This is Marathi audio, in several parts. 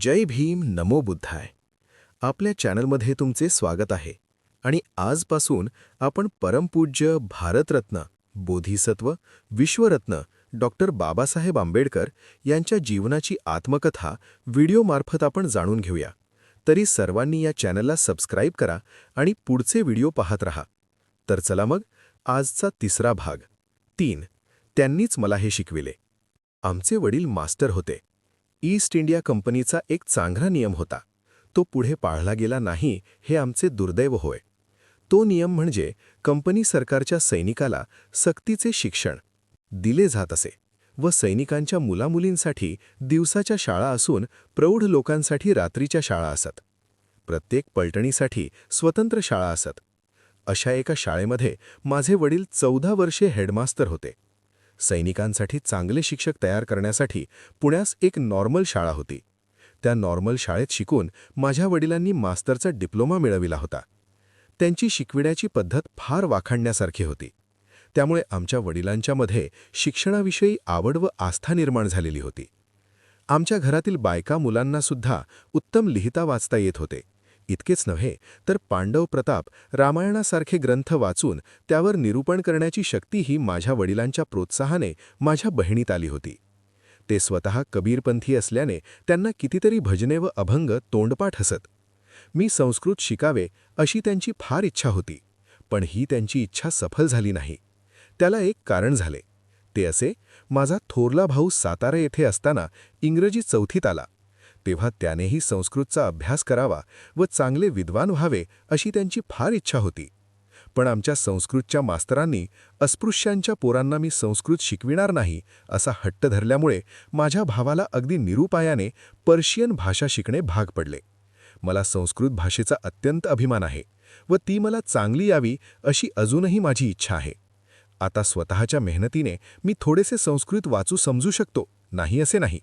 जय भीम नमो बुद्धाय. आपल्या चॅनलमध्ये तुमचे स्वागत आहे. आणि आजपासून आपण परमपूज्य भारतरत्न बोधिसत्व विश्वरत्न डॉक्टर बाबासाहेब आंबेडकर यांच्या जीवनाची आत्मकथा व्हिडिओमार्फत आपण जाणून घेऊया. तरी सर्वांनी या चॅनलला सबस्क्राईब करा आणि पुढचे व्हिडिओ पाहत रहा. तर चला मग आजचा तिसरा भाग. तीन त्यांनीच मला हे शिकविले. आमचे वडील मास्टर होते. ईस्ट इंडिया कंपनीचा एक चांगला नियम होता. तो पुढे पाळला गेला नाही हे आमचे दुर्दैव होय. तो नियम म्हणजे कंपनी सरकारच्या सैनिकाला सक्तीचे शिक्षण दिले जात असे व सैनिकांच्या मुलामुलींसाठी दिवसाच्या शाळा असून प्रौढ लोकांसाठी रात्रीच्या शाळा असत. प्रत्येक पलटणीसाठी स्वतंत्र शाळा असत. अशा एका शाळेमध्ये माझे वडील चौदा वर्षे हेडमास्तर होते. सैनिकांसाठी चांगले शिक्षक तयार करण्यासाठी पुण्यास एक नॉर्मल शाळा होती. त्या नॉर्मल शाळेत शिकून माझ्या वडिलांनी मास्तरचा डिप्लोमा मिळविला होता. त्यांची शिकविण्याची पद्धत फार वाखाणण्यासारखी होती. त्यामुळे आमच्या वडिलांच्यामध्ये शिक्षणाविषयी आवड व आस्था निर्माण झालेली होती. आमच्या घरातील बायका मुलांनासुद्धा उत्तम लिहिता वाचता येत होते. इतकेच नव्हे तर पांडव प्रताप रामायणासारखे ग्रंथ वाचून त्यावर निरूपण करण्याची शक्तीही माझ्या वडिलांच्या प्रोत्साहाने माझ्या बहिणीत आली होती. ते स्वतः कबीरपंथी असल्याने त्यांना कितीतरी भजने व अभंग तोंडपाठ हसत. मी संस्कृत शिकावे अशी त्यांची फार इच्छा होती पण ही त्यांची इच्छा सफल झाली नाही. त्याला एक कारण झाले. ते असे माझा थोरला भाऊ सातारा येथे असताना इंग्रजी चौथीत आला. तेव्हा त्यानेही संस्कृतचा अभ्यास करावा व चांगले विद्वान व्हावे अशी त्यांची फार इच्छा होती. पण आमच्या संस्कृतच्या मास्तरांनी अस्पृश्यांच्या पोरांना मी संस्कृत शिकविणार नाही असा हट्ट धरल्यामुळे माझ्या भावाला अगदी निरुपायाने पर्शियन भाषा शिकणे भाग पडले. मला संस्कृत भाषेचा अत्यंत अभिमान आहे व ती मला चांगली यावी अशी अजूनही माझी इच्छा आहे. आता स्वतःच्या मेहनतीने मी थोडेसे संस्कृत वाचू समजू शकतो नाही असे नाही.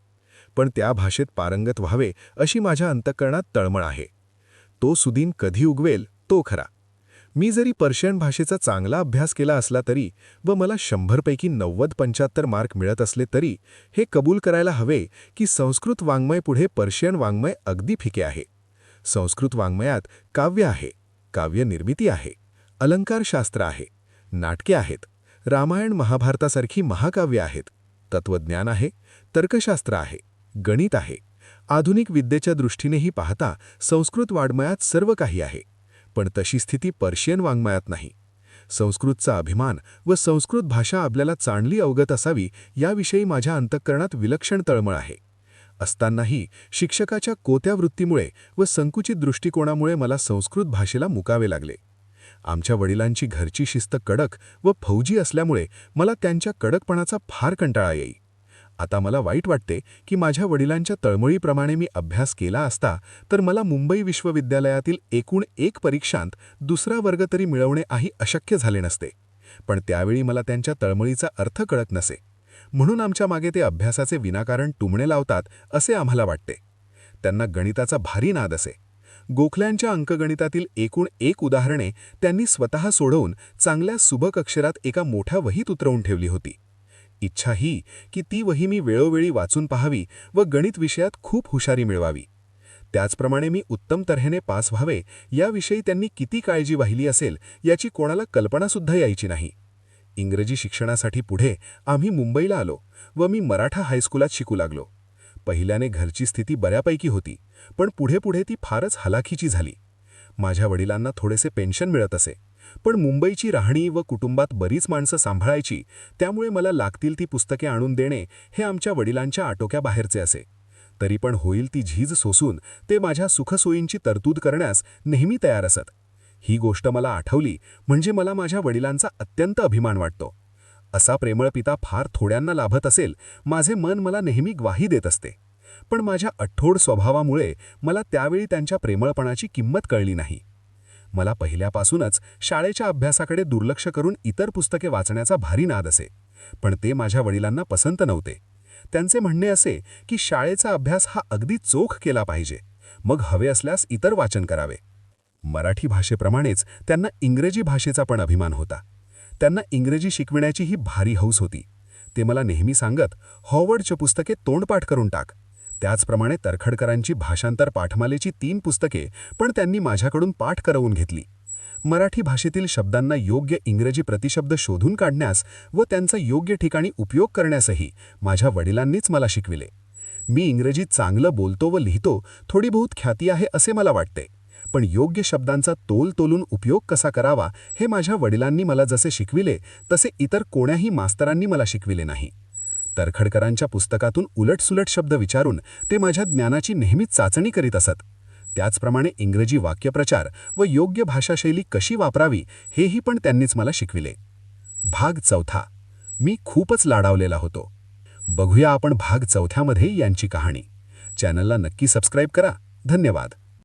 पण त्या भाषेत पारंगत व्हावे अशी माझ्या अंतकरणात तळमळ आहे. तो सुदीन कधी उगवेल तो खरा. मी जरी पर्शियन भाषेचा चांगला अभ्यास केला असला तरी व मला शंभरपैकी नव्वद पंच्याहत्तर मार्क मिळत असले तरी हे कबूल करायला हवे की संस्कृत वाङ्मय पुढे पर्शियन वाङ्मय अगदी फिके आहे. संस्कृत वाङ्मयात काव्य आहे काव्यनिर्मिती आहे अलंकारशास्त्र आहे नाटके आहेत रामायण महाभारतासारखी महाकाव्य आहेत तत्त्वज्ञान आहे तर्कशास्त्र आहे. गणित आहे. आधुनिक विद्येच्या दृष्टीनेही पाहता संस्कृत वाङ्मयात सर्व काही आहे. पण तशी स्थिती पर्शियन वाङ्मयात नाही. संस्कृतचा अभिमान व संस्कृत भाषा आपल्याला चांगली अवगत असावी याविषयी माझ्या अंतःकरणात विलक्षण तळमळ आहे. असतानाही शिक्षकाच्या कोत्या वृत्तीमुळे व संकुचित दृष्टिकोनामुळे मला संस्कृत भाषेला मुकावे लागले. आमच्या वडिलांची घरची शिस्त कडक व फौजी असल्यामुळे मला त्यांच्या कडकपणाचा फार कंटाळा येई. आता मला वाईट वाटते की माझ्या वडिलांच्या तळमळीप्रमाणे मी अभ्यास केला असता तर मला मुंबई विश्वविद्यालयातील एकूण एक परीक्षांत दुसरा वर्ग तरी मिळवणे आही अशक्य झाले नसते. पण त्यावेळी मला त्यांच्या तळमळीचा अर्थ कळत नसे. म्हणून आमच्या मागे ते अभ्यासाचे विनाकारण टुमणे लावतात असे आम्हाला वाटते. त्यांना गणिताचा भारी नाद असे. गोखल्यांच्या अंकगणितातील एकूण एक उदाहरणे त्यांनी स्वतः सोडवून चांगल्या सुबक अक्षरात एका मोठ्या वहीत उतरवून ठेवली होती. इच्छा ही की ती वही मी वेळोवेळी वाचून पाहावी व गणित विषयात खूप हुशारी मिळवावी. त्याचप्रमाणे मी उत्तम तऱ्हेने पास व्हावे याविषयी त्यांनी किती काळजी वाहिली असेल याची कोणाला कल्पनासुद्धा यायची नाही. इंग्रजी शिक्षणासाठी पुढे आम्ही मुंबईला आलो व मी मराठा हायस्कुलात शिकू लागलो. पहिल्याने घरची स्थिती बऱ्यापैकी होती पण पुढे पुढे ती फारच हलाखीची झाली. माझ्या वडिलांना थोडेसे पेन्शन मिळत असे. पण मुंबईची राहणी व कुटुंबात बरीच माणसं सांभाळायची त्यामुळे मला लागतील ती पुस्तके आणून देणे हे आमच्या वडिलांच्या आटोक्याबाहेरचे असे. तरी पण होईल ती झीज सोसून ते माझ्या सुखसोयींची तरतूद करण्यास नेहमी तयार असत. ही गोष्ट मला आठवली म्हणजे मला माझ्या वडिलांचा अत्यंत अभिमान वाटतो. असा प्रेमळ पिता फार थोड्यांना लाभत असेल माझे मन मला नेहमी ग्वाही देत असते. पण माझ्या अठ्ठोड स्वभावामुळे मला त्यावेळी त्यांच्या प्रेमळपणाची किंमत कळली नाही. मला पहिल्यापासूनच शाळेच्या अभ्यासाकडे दुर्लक्ष करून इतर पुस्तके वाचण्याचा भारी नाद असे. पण ते माझ्या वडिलांना पसंत नव्हते. त्यांचे म्हणणे असे की शाळेचा अभ्यास हा अगदी चोख केला पाहिजे. मग हवे असल्यास इतर वाचन करावे. मराठी भाषेप्रमाणेच त्यांना इंग्रजी भाषेचा पण अभिमान होता. त्यांना इंग्रजी शिकविण्याची ही भारी हौस होती. ते मला नेहमी सांगत हॉवर्डचे पुस्तके तोंडपाठ करून टाक. त्याचप्रमाणे तरखडकरांची भाषांतर पाठमालेची तीन पुस्तके पण त्यांनी माझ्याकडून पाठ करवून घेतली. मराठी भाषेतील शब्दांना योग्य इंग्रजी प्रतिशब्द शोधून काढण्यास व त्यांचा योग्य ठिकाणी उपयोग करण्यासही माझ्या वडिलांनीच मला शिकविले. मी इंग्रजीत चांगलं बोलतो व लिहितो थोडी बहुत ख्याती आहे असे मला वाटते. पण योग्य शब्दांचा तोल तोलून उपयोग कसा करावा हे माझ्या वडिलांनी मला जसे शिकविले तसे इतर कोण्याही मास्तरांनी मला शिकविले नाही. तरखडकरांच्या पुस्तकातून उलटसुलट शब्द विचारून ते माझ्या ज्ञानाची नेहमीच चाचणी करीत असत. त्याचप्रमाणे इंग्रजी वाक्यप्रचार व योग्य भाषाशैली कशी वापरावी हेही पण त्यांनीच मला शिकविले. भाग चौथा. मी खूपच लाडावलेला होतो. बघूया आपण भाग चौथ्यामध्ये यांची कहाणी. चॅनलला नक्की सबस्क्राईब करा. धन्यवाद.